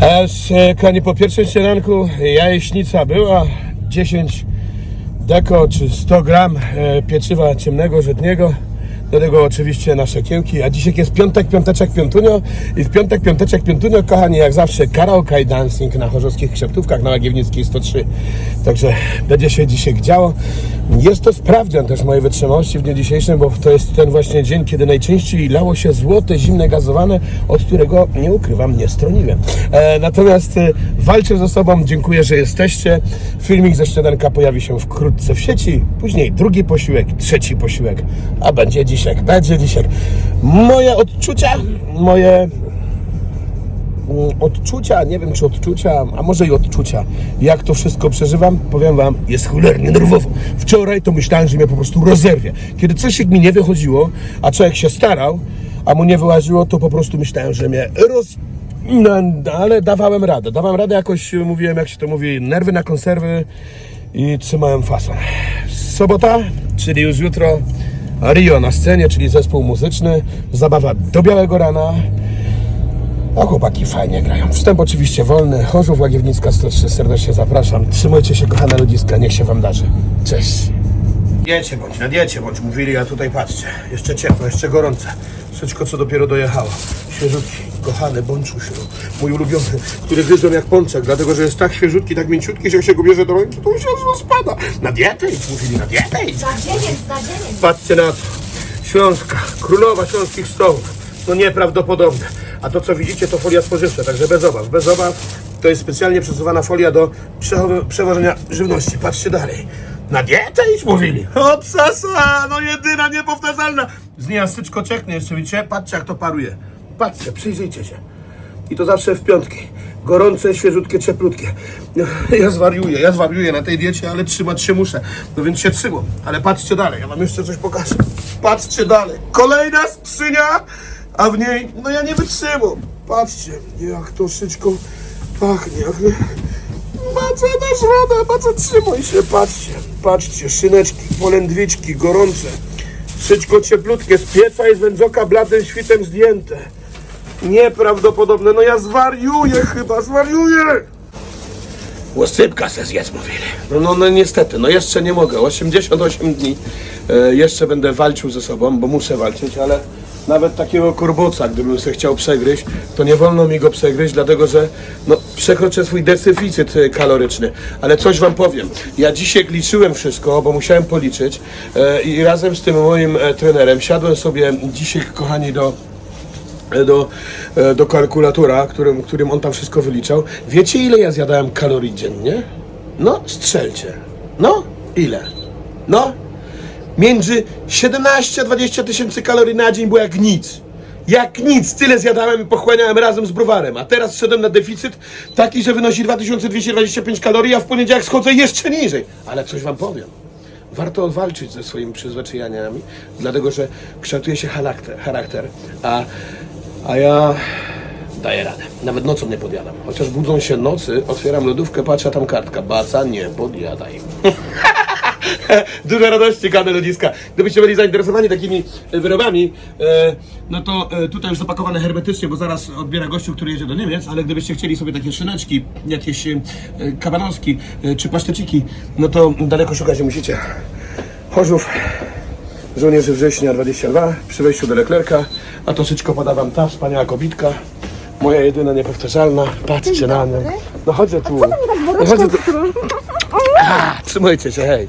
Aż, e, kochani, po pierwszym śniadanku jajecznica była 10 deko czy 100 gram e, pieczywa ciemnego, żytniego. Do tego oczywiście nasze kiełki, a dzisiaj jest piątek, piąteczek, piątunio i w piątek, piąteczek, piątunio, kochani, jak zawsze karaoke i dancing na chorzowskich krzeptówkach na Łagiewnickiej 103. Także będzie się dzisiaj działo. Jest to sprawdzian też mojej wytrzymałości w dniu dzisiejszym, bo to jest ten właśnie dzień, kiedy najczęściej lało się złote, zimne gazowane, od którego nie ukrywam, nie stroniłem. E, natomiast e, walczę ze sobą, dziękuję, że jesteście. Filmik ze śniadanka pojawi się wkrótce w sieci, później drugi posiłek, trzeci posiłek, a będzie dzisiaj, będzie dzisiaj. Moje odczucia, moje odczucia, nie wiem czy odczucia, a może i odczucia, jak to wszystko przeżywam, powiem Wam, jest cholernie nerwowo. Wczoraj to myślałem, że mnie po prostu rozerwie. Kiedy coś mi nie wychodziło, a człowiek się starał, a mu nie wyłaziło, to po prostu myślałem, że mnie roz... No, ale dawałem radę. Dawałem radę jakoś, mówiłem, jak się to mówi, nerwy na konserwy i trzymałem fason. Sobota, czyli już jutro Rio na scenie, czyli zespół muzyczny, zabawa do białego rana. A chłopaki fajnie grają. Wstęp oczywiście wolny. Chorzów Łagiewnicka 103. Serdecznie zapraszam. Trzymajcie się kochane ludziska. Niech się wam darzy. Cześć. Diecie bądź, na diecie bądź. Mówili, a tutaj patrzcie. Jeszcze ciepło, jeszcze gorące. Wszystko, co dopiero dojechało. Świeżutki, kochany bączusiu. Mój ulubiony, który gryzą jak pączek, dlatego, że jest tak świeżutki, tak mięciutki, że jak się go bierze do ręki, to się rozpada. Na dietę idź, mówili, na dietę idź. Zadzieniec. Patrzcie na to. Śląska, królowa śląskich stołów. No nieprawdopodobne. A to co widzicie to folia spożywcza, także bez obaw. Bez obaw to jest specjalnie przesuwana folia do przewożenia żywności. Patrzcie dalej. Na dietę iść mówili. O sasa, no jedyna, niepowtarzalna. Z niej asyczko cieknie jeszcze, widzicie? Patrzcie jak to paruje. Patrzcie, przyjrzyjcie się. I to zawsze w piątki. Gorące, świeżutkie, cieplutkie. Ja zwariuję, ja zwariuję na tej diecie, ale trzymać się muszę. No więc się trzymam. Ale patrzcie dalej, ja wam jeszcze coś pokażę. Patrzcie dalej. Kolejna skrzynia, a w niej, no ja nie wytrzymam. Patrzcie, jak to szyczko pachnie. Jak... Maca dasz radę, maca trzymaj się, patrzcie. Patrzcie, szyneczki, polędwiczki, gorące. Szyczko cieplutkie, z pieca i z wędzoka bladym świtem zdjęte. Nieprawdopodobne, no ja zwariuję chyba, zwariuję! Łosypka se zjedz, mówili. No, no, no niestety, no jeszcze nie mogę. 88 dni e, jeszcze będę walczył ze sobą, bo muszę walczyć, ale nawet takiego kurbuca, gdybym sobie chciał przegryźć, to nie wolno mi go przegryźć, dlatego że no, przekroczę swój deficyt e, kaloryczny. Ale coś wam powiem. Ja dzisiaj liczyłem wszystko, bo musiałem policzyć e, i razem z tym moim e, trenerem siadłem sobie dzisiaj, kochani, do do, do kalkulatora, którym, którym on tam wszystko wyliczał. Wiecie, ile ja zjadałem kalorii dziennie? No, strzelcie. No, ile? No, między 17 a 20 tysięcy kalorii na dzień było jak nic. Jak nic, tyle zjadałem i pochłaniałem razem z browarem. A teraz szedłem na deficyt taki, że wynosi 2225 kalorii, a w poniedziałek schodzę jeszcze niżej. Ale coś wam powiem. Warto walczyć ze swoimi przyzwyczajeniami, dlatego że kształtuje się charakter, charakter a, a ja daję radę. Nawet nocą nie podjadam. Chociaż budzą się nocy, otwieram lodówkę, patrzę, tam kartka. Baca, nie podjadaj. Dużo radości, kane ludziska. Gdybyście byli zainteresowani takimi e, wyrobami, e, no to e, tutaj już zapakowane hermetycznie, bo zaraz odbiera gościu, który jedzie do Niemiec, ale gdybyście chcieli sobie takie szyneczki, jakieś kabanowski e, czy paszteciki, no to daleko szukać nie musicie. Chorzów, żołnierzy września 22, przy wejściu do Leklerka, a to szyczko poda wam ta wspaniała kobitka. Moja jedyna niepowtarzalna. Patrzcie na nią. No chodzę tu. No chodzę tu. A, trzymajcie się, hej.